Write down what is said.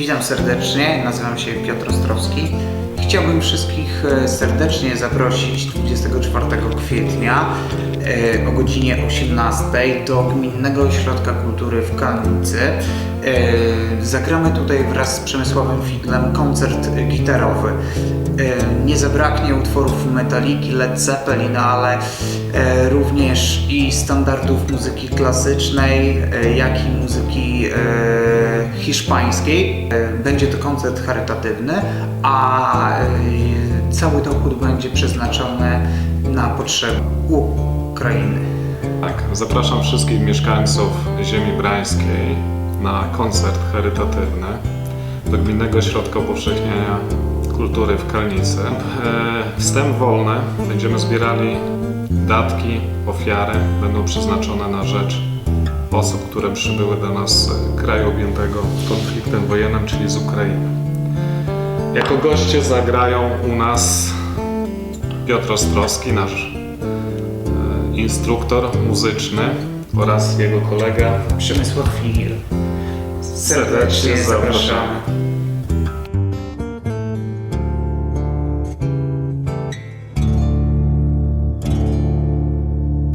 Witam serdecznie, nazywam się Piotr Ostrowski. Chciałbym wszystkich e, serdecznie zaprosić 24 kwietnia e, o godzinie 18 do Gminnego Ośrodka Kultury w Kalnicy. E, Zagramy tutaj wraz z Przemysławem Figlem koncert gitarowy. Nie zabraknie utworów Metaliki, Led Zeppelin, ale e, również i standardów muzyki klasycznej, e, jak i muzyki e, hiszpańskiej. Będzie to koncert charytatywny, a cały dochód będzie przeznaczony na potrzeby Ukrainy. Tak, zapraszam wszystkich mieszkańców ziemi brańskiej na koncert charytatywny do Gminnego Ośrodka Upowszechniania Kultury w Kalnicy. E, Wstęp wolny, będziemy zbierali datki, ofiary, będą przeznaczone na rzecz osób, które przybyły do nas z kraju objętego konfliktem wojennym, czyli z Ukrainy. Jako goście zagrają u nas Piotr Ostrowski, nasz e, instruktor muzyczny oraz jego kolega. Przemysław Figil. Serdecznie zapraszamy.